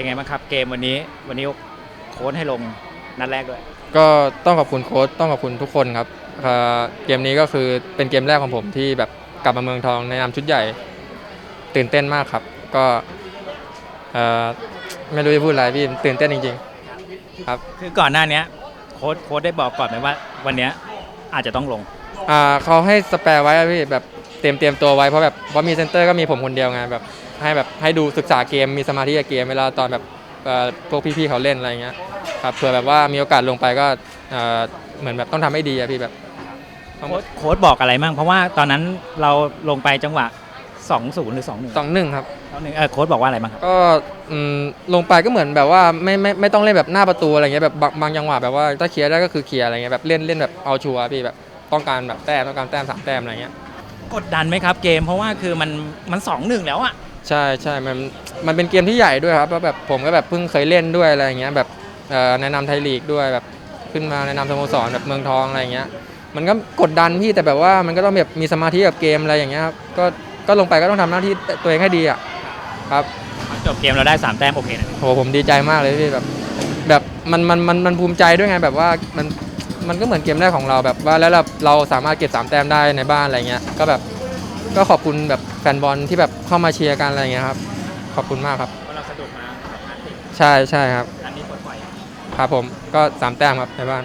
เป็นไงบ้างครับเกมวันนี้ วันนี้โค้ชให้ลงนัดแรกด้วย ก็ต้องขอบคุณโค้ชต้องขอบคุณทุกคนครับเอ่อเกมนี้ก็คือเป็นเกมแรกของผมที่แบบกลับมาเมืองทองในนามชุดใหญ่ ตื่นเต้นมากครับ ก็เอ่อไม่รู้จะพูดอะไรพี่ตื่นเต้นจริง ๆ ครับ คือก่อนหน้าเนี้ยโค้ชโค้ชได้บอกก่อนไหมว่า วันเนี้ยอาจจะต้องลง อ่าเขาให้สแปร์ไว้อะพี่แบบ เตรียมเตรียมตัวไว้เพราะแบบเพราะมีเซนเตอร์ก็มีผมคนเดียวไงแบบให้แบบให้ดูศึกษาเกมมีสมาธิกับเกมเวลาตอนแบบเอ่อพวกพี่ๆเขาเล่นอะไรเงี้ยครับเผื่อแบบว่ามีโอกาสลงไปก็เอ่อเหมือนแบบต้องทำให้ดีอะพี่แบบโค้ชโค้ชบอกอะไรมั่งเพราะว่าตอนนั้นเราลงไปจังหวะ 2-0 หรือ 2-1 สองหนึ่งครับ 2-1เออโค้ชบอกว่าอะไรบ้างครับก็อืมลงไปก็เหมือนแบบว่าไม่ไม่ไม่ต้องเล่นแบบหน้าประตูอะไรเงี้ยแบบบางบางจังหวะแบบว่าถ้าเคลียร์ได้ก็คือเคลียร์อะไรเงี้ยแบบเล่นเล่นแบบเอาชัวร์พี่แบบต้องการแบบแต้มต้องการแต้มสามแต้มอะไรเงี้ย กดดันไหมครับเกมเพราะว่าคือมันมัน2-1แล้วอะใช่ใช่มันมันเป็นเกมที่ใหญ่ด้วยครับเพราะแบบผมก็แบบเพิ่งเคยเล่นด้วยอะไรเงี้ยแบบเอ่อแนะนำไทยลีกด้วยแบบขึ้นมาแนะนำสโมสรแบบเมืองทองอะไรเงี้ย มันก็กดดันพี่แต่แบบว่ามันก็ต้องแบบมีสมาธิกับเกมอะไรอย่างเงี้ยครับก็ก็ลงไปก็ต้องทำหน้าที่ตัวเองให้ดีอะครับ จบเกมเราได้3แต้มโอเคนะ โหผมดีใจมากเลยพี่แบบแบบมันมันมันมันภูมิใจด้วยไงแบบว่ามัน มันก็เหมือนเกมแรกของเราแบบว่าแล้วเราเราสามารถเก็บสามแต้มได้ในบ้านอะไรเงี้ยก็แบบก็ขอบคุณแบบแฟนบอลที่แบบเข้ามาเชียร์กันอะไรเงี้ยครับขอบคุณมากครับ เพราะเราสะดุดมาแบบนั้นติดใช่ใช่ครับอันนี้ปลดปล่อยครับผมก็สามแต้มครับในบ้าน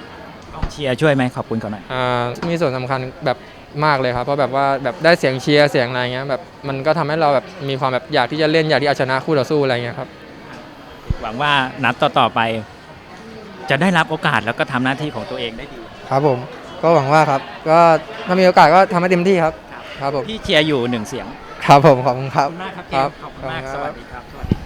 กองเชียร์ช่วยไหมขอบคุณเขาหน่อยอ่ามีส่วนสำคัญแบบมากเลยครับเพราะแบบว่าแบบได้เสียงเชียร์เสียงอะไรเงี้ยแบบมันก็ทำให้เราแบบมีความแบบอยากที่จะเล่นอยากที่จะเอาชนะคู่ต่อสู้อะไรเงี้ยครับ หวังว่านัดต่อๆไป จะได้รับโอกาสแล้วก็ทำหน้าที่ของตัวเองได้ดี ครับผมก็หวังว่าครับ ก็ถ้ามีโอกาสก็ทำให้เต็มที่ครับ ครับผมพี่เชียร์อยู่หนึ่งเสียง ครับผมขอบคุณคขรัอบ บคุณมากครับเกครัมบขอบคุณมากขอบคุณครับ สวัสดีครับสวัสดีครับ